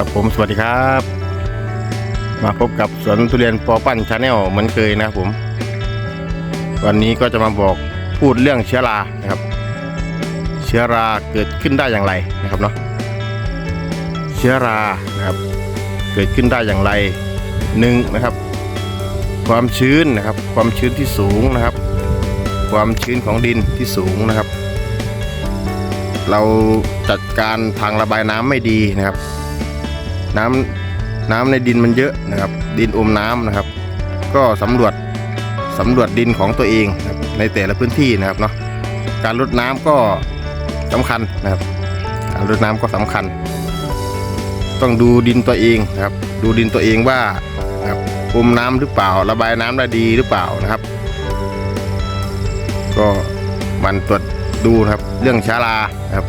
ครับผมสวัสดีครับ มาพบกับสวนทุเรียนปอปั้นชาแนลเหมือนเคยนะครับผม วันนี้ก็จะมาบอกพูดเรื่องเชื้อรานะครับ เชื้อราเกิดขึ้นได้อย่างไรนะครับเนาะเชื้อรานะครับเกิดขึ้นได้อย่างไรหนึ่งนะครับ ความชื้นนะครับ ความชื้นที่สูงนะครับ ความชื้นของดินที่สูงนะครับ เราจัดการทางระบายน้ำไม่ดีนะครับ น้ำน้ำในดินมันเยอะนะครับ ดินอมน้ำนะครับ ก็สำรวจสำรวจดินของตัวเองในแต่ละพื้นที่นะครับเนาะการรดน้ำก็สำคัญนะครับ การรดน้ำก็สำคัญ ต้องดูดินตัวเองนะครับ ดูดินตัวเองว่านะครับอมน้ำหรือเปล่า ระบายน้ำได้ดีหรือเปล่านะครับ ก็มันตรวจดูนะครับ เรื่องเชื้อรานะครับ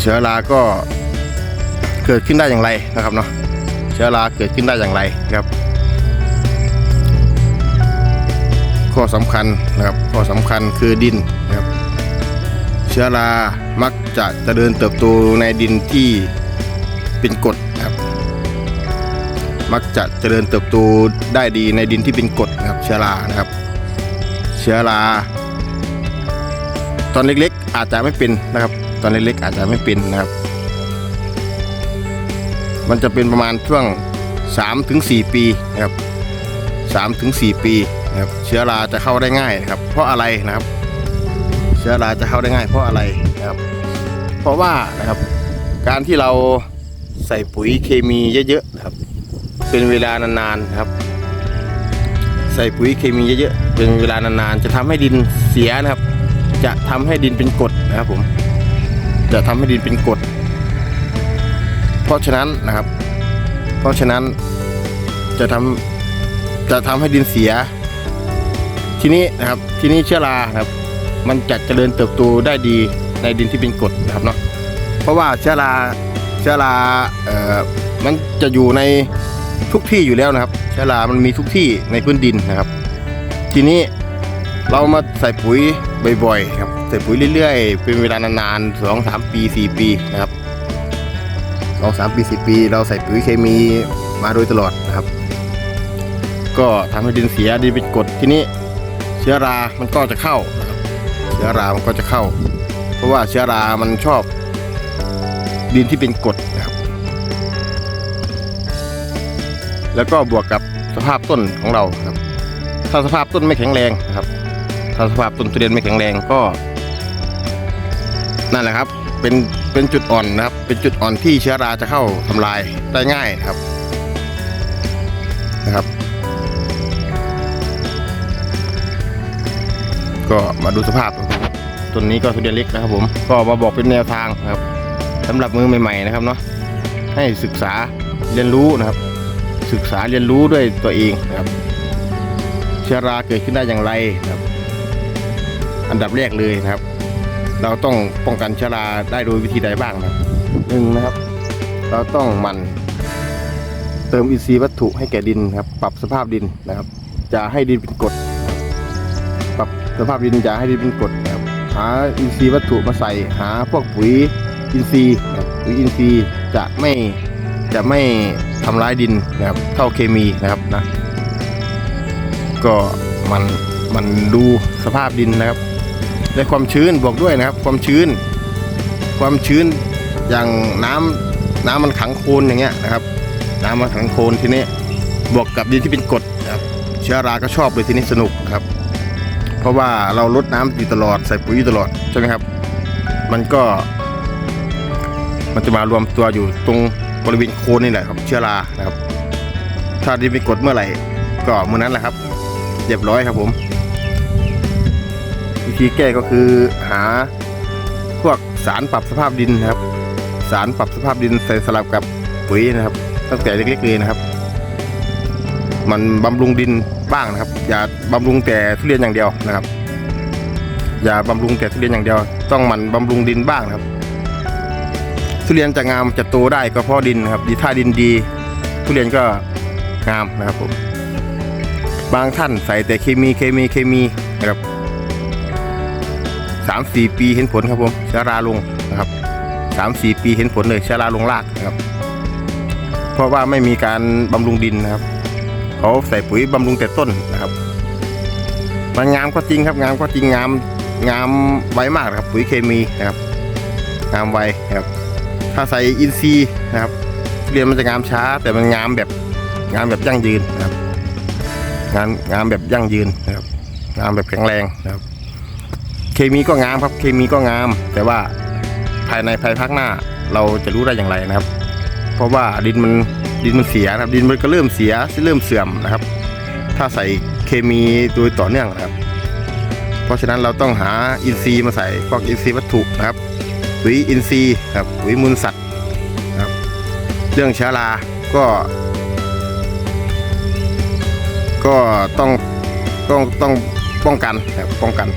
เชื้อราก็ เกิดขึ้นได้อย่างไรนะครับเนาะเชื้อราเกิดขึ้นได้อย่างไรนะครับ ข้อสำคัญนะครับข้อสำคัญคือดินนะครับ เชื้อรามักจะเจริญเติบโตในดินที่เป็นกรดนะครับ มักจะเจริญเติบโตได้ดีในดินที่เป็นกรดนะครับ เชื้อรานะครับ เชื้อราตอนเล็กๆอาจจะไม่เป็นนะครับ ตอนเล็กๆอาจจะไม่เป็นนะครับ มันจะเป็นประมาณช่วง3ถึง4ปีนะครับ3ถึง4ปีนะครับเชื้อราจะเข้าได้ง่ายนะครับ เพราะอะไรนะครับ เชื้อราจะเข้าได้ง่าย เพราะอะไรนะครับ เพราะว่านะครับการที่เราใส่ปุ๋ยเคมีเยอะๆนะครับ เป็นเวลานานๆนะครับ ใส่ปุ๋ยเคมีเยอะๆเป็นเวลานานๆจะทำให้ดินเสียนะครับ จะทำให้ดินเป็นกรดนะครับผมจะทำให้ดินเป็นกรด ราะฉะนั้นนะครับ เพราะฉะนั้นจะทำจะทำให้ดินเสีย ทีนี้นะครับทีนี้เชื้อรานะครับ มันจะเจริญเติบโตได้ดีในดินที่เป็นกรดนะครับเนาะเพราะว่าเชื้อราเชื้อราเอ่อมันจะอยู่ในทุกที่อยู่แล้วนะครับเชื้อรามันมีทุกที่ในพื้นดินนะครับ ทีนี้เรามาใส่ปุ๋ยบ่อยๆครับใส่ปุ๋ยเรื่อยๆ เป็นเวลานานๆสองสามปีสี่ปีนะครับ สองสามปีสี่ปี เราใส่ปุ๋ยเคมีมาโดยตลอดนะครับ ก็ทำให้ดินเสียดินเป็นกรดทีนี้เชื้อรา มันก็จะเข้านะครับเชื้อรา มันก็จะเข้า เพราะว่าเชื้อรา มันชอบดินที่เป็นกรดนะครับ แล้วก็บวกกับสภาพต้นของเราครับ ถ้าสภาพต้นไม่แข็งแรงนะครับ ถ้าสภาพต้นทุเรียนไม่แข็งแรงก็ นั่นแหละครับ เป็น เป็นจุดอ่อนนะครับ เป็นจุดอ่อนที่เชื้อราจะเข้าทำลายได้ง่ายนะครับนะครับ ก็มาดูสภาพต้นนี้ก็ทุเรียนเล็กนะครับ ผมก็มาบอกเป็นแนวทางนะครับสำหรับมือใหม่ ๆ นะครับเนาะให้ศึกษาเรียนรู้นะครับ ศึกษาเรียนรู้ด้วยตัวเองนะครับ เชื้อราเกิดขึ้นได้อย่างไรนะครับ อันดับแรกเลยนะครับ เราต้องป้องกันเชื้อราได้โดยวิธีใดบ้างนะหนึ่งนะครับ เราต้องมันเติมอินทรีย์วัตถุให้แก่ดินครับ ปรับสภาพดินนะครับ จะให้ดินเป็นกรดปรับสภาพดินจะให้ดินเป็นกรดนะครับหาอินทรีย์วัตถุมาใส่หาพวกปุ๋ยอินทรีย์ครับปุ๋ยอินทรีย์จะไม่จะไม่ทำร้ายดินนะครับเท่าเคมีนะครับนะ ก็มันมันดูสภาพดินนะครับ และความชื้นบวกด้วยนะครับ ความชื้น ความชื้นอย่างน้ำน้ำมันขังโคลนอย่างเงี้ยนะครับ น้ำมันขังโคลนทีนี้บวกกับดินที่เป็นกรดนะครับเชื้อราก็ชอบเลยทีนี้สนุกครับ เพราะว่าเราลดน้ำอยู่ตลอดใส่ปุ๋ยอยู่ตลอดใช่ไหมครับ มันก็ มันจะมารวมตัวอยู่ตรงบริเวณโคนนี่แหละครับ เชื้อรานะครับ ถ้าดินเป็นกรดเมื่อไหร่ก็เมื่อนั้นแหละครับเรียบร้อยครับผม วิธีแก้ก็คือหาพวกสารปรับสภาพดินนะครับ สารปรับสภาพดินใส่สลับกับปุ๋ยนะครับ ตั้งแต่เล็กๆเลยนะครับ มันบำรุงดินบ้างนะครับ อย่าบำรุงแต่ทุเรียนอย่างเดียวนะครับ อย่าบำรุงแต่ทุเรียนอย่างเดียว ต้องมันบำรุงดินบ้างนะครับ ทุเรียนจะงามจะโตได้ก็เพราะดินนะครับดีถ้าดินดี ทุเรียนก็งามนะครับผมบางท่านใส่แต่เคมีเคมีเคมีนะครับ สามสี่ปีเห็นผลครับผมเชื้อราลงนะครับสามสี่ปีเห็นผลเลยเชื้อราลงรากนะครับ เพราะว่าไม่มีการบำรุงดินนะครับเขาใส่ปุ๋ยบำรุงแต่ต้นนะครับมันงามก็จริงครับงามก็จริงงามงามไวมากครับปุ๋ยเคมีนะครับ งามไวนะครับ ถ้าใส่อินทรีย์นะครับเรียนมันจะงามช้า แต่มันงามแบบงามแบบยั่งยืนนะครับ งามงามแบบยั่งยืนนะครับ งามแบบแข็งแรงนะครับ เคมีก็งามครับ เคมีก็งาม แต่ว่าภายในภายภาคหน้าเราจะรู้ได้อย่างไรนะครับ เพราะว่าดินมันดินมันเสียนะครับ ดินมันก็เริ่มเสียเริ่มเสื่อมนะครับ ถ้าใส่เคมีโดยต่อเนื่องนะครับ เพราะฉะนั้นเราต้องหาอินทรีย์มาใส่พวกอินทรีย์วัตถุนะครับปุ๋ยอินทรีย์ครับปุ๋ยมูลสัตว์นะครับ เรื่องเชื้อราก็ ก็ต้องต้องต้องป้องกันครับป้องกัน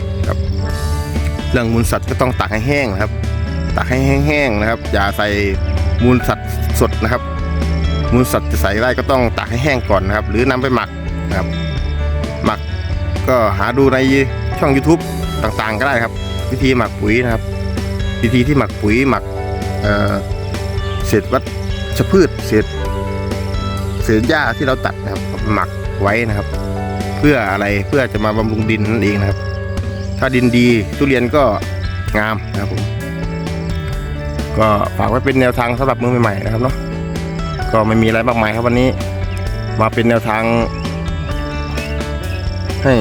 เรื่องมูลสัตว์ก็ต้องตากให้แห้งนะครับตากให้แห้งๆนะครับ อย่าใส่มูลสัตว์สดนะครับ มูลสัตว์จะใส่ได้ก็ต้องตากให้แห้งก่อนนะครับ หรือนำไปหมักนะครับ หมักก็หาดูในช่อง YouTube ต่างๆ ก็ได้ครับ วิธีหมักปุ๋ยนะครับ วิธีที่หมักปุ๋ยหมักเศษวัชพืชเศษเศษหญ้าที่เราตัดนะครับหมักไว้นะครับ เพื่ออะไรเพื่อจะมาบำรุงดินนั่นเองนะครับ ถ้าดินดีทุเรียนก็งามนะครับผม ก็ฝากไว้เป็นแนวทางสำหรับมือใหม่ๆนะครับเนาะก็ไม่มีอะไรมากมายครับวันนี้ มาเป็นแนวทาง ให้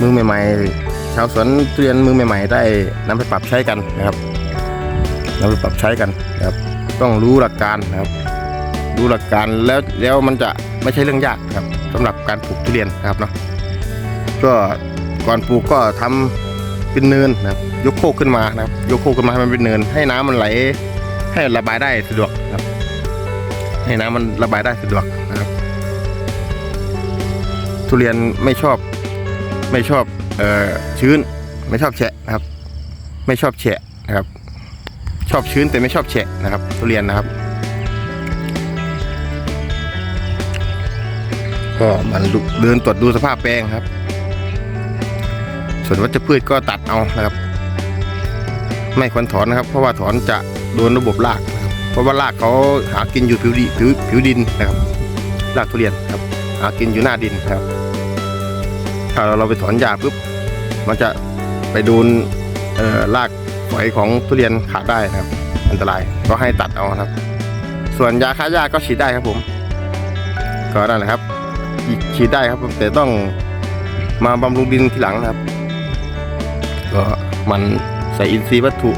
มือใหม่ ๆ ชาวสวนทุเรียนมือใหม่ ๆ ได้นำไปปรับใช้กันนะครับนำไปปรับใช้กันนะครับ ต้องรู้หลักการนะครับ รู้หลักการแล้วแล้วมันจะไม่ใช่เรื่องยากครับสำหรับการปลูกทุเรียนนะครับเนาะก็ ก่อนปลูกก็ทำเป็นเนินนะครับยกโคกขึ้นมานะครับ ยกโคกขึ้นมาให้มันเป็นเนิน ให้น้ำมันไหล ให้ระบายได้สะดวกนะครับ ให้น้ำมันระบายได้สะดวกนะครับ ทุเรียนไม่ชอบ ไม่ชอบเอ่อชื้น ไม่ชอบแฉะนะครับ ไม่ชอบแฉะนะครับ ชอบชื้นแต่ไม่ชอบแฉะนะครับ ทุเรียนนะครับก็มันเดินตรวจดูสภาพแปลงครับ ส่วนวัชพืชก็ตัดเอานะครับ ไม่ควรถอนนะครับ เพราะว่าถอนจะโดนระบบรากนะครับเพราะว่ารากเขาหากินอยู่ผิวดิผิวผิวดินนะครับรากทุเรียนครับ หากินอยู่หน้าดินครับ ถ้าเราไปถอนหญ้าปุ๊บมันจะไปโดนรากฝอยของทุเรียนขาดได้นะครับ อันตรายก็ให้ตัดเอาครับ ส่วนยาฆ่าหญ้าก็ฉีดได้ครับผม ก็นั่นแหละครับฉีดได้ครับแต่ต้องมาบำรุงดินทีหลังนะครับ ก็มันใส่อินทรีย์วัตถุ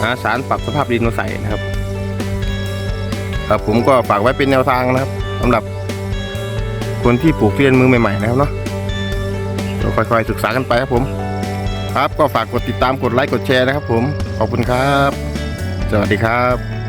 นะสารปรับสภาพดินมาใส่นะครับครับผมก็ฝากไว้เป็นแนวทางนะครับสำหรับคนที่ปลูกทุเรียนมือใหม่ๆนะครับเนาะก็ค่อยๆศึกษากันไปครับผม ครับก็ฝากกดติดตามกดไลค์กดแชร์นะครับผมขอบคุณครับ สวัสดีครับ